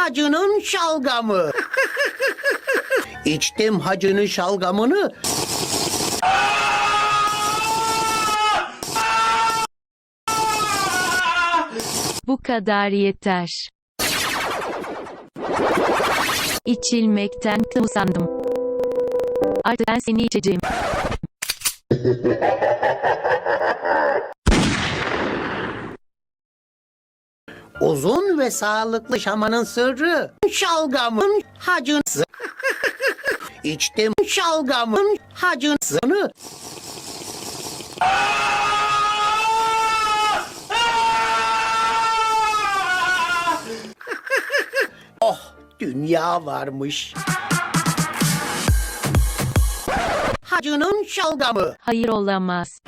hacının şalgamı. İçtim hacının şalgamını. Bu kadar yeter. İçilmekten usandım. Artık ben seni içeceğim. Uzun ve sağlıklı şamanın sırrı. Şalgamın hacısı. İçtim şalgamın hacısını. oh dünya varmış. Hacının şalgamı. Hayır olamaz.